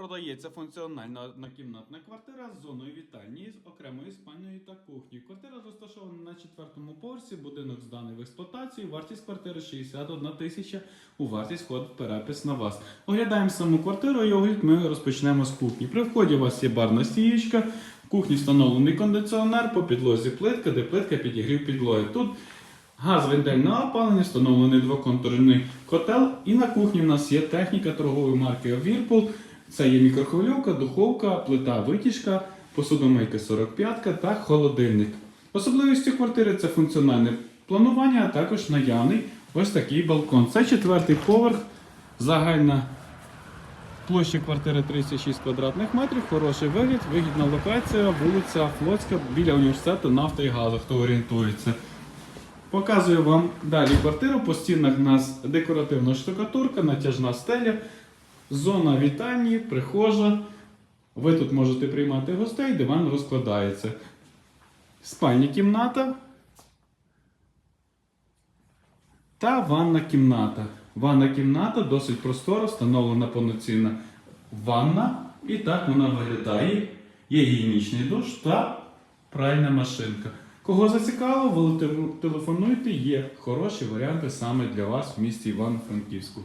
Продається функціональна однокімнатна квартира з зоною вітальні з окремою спальнею та кухнею. Квартира розташована на четвертому поверсі. Будинок зданий в експлуатацію. Вартість квартири 61 тисяча. У вартість входить перепис на вас. Оглядаємо саму квартиру і огляд ми розпочнемо з кухні. При вході у вас є барна стієчка. В кухні встановлений кондиціонер, по підлозі плитка, де плитка підігрів підлоги. Тут Газове дельне опалення, встановлений двоконтурний котел. І на кухні в нас є техніка торгової марки Whirlpool. Це є мікрохвильовка, духовка, плита витяжка, посудомийка 45 та холодильник. Особливістю квартири це функціональне планування, а також наявний ось такий балкон. Це четвертий поверх, загальна площа квартири 36 квадратних метрів, хороший вигляд, вигідна локація, вулиця Флотська біля університету нафти і газу, хто орієнтується. Показую вам далі квартиру. По стінах у нас декоративна штукатурка, натяжна стеля, зона вітальні, прихожа. Ви тут можете приймати гостей, диван розкладається. Спальня кімната та ванна кімната. Ванна кімната досить простора, встановлена повноцінна ванна. І так вона виглядає. Є гігієнічний душ та пральна машинка. Кого зацікавило, телефонуйте, є хороші варіанти саме для вас в місті Івано-Франківську.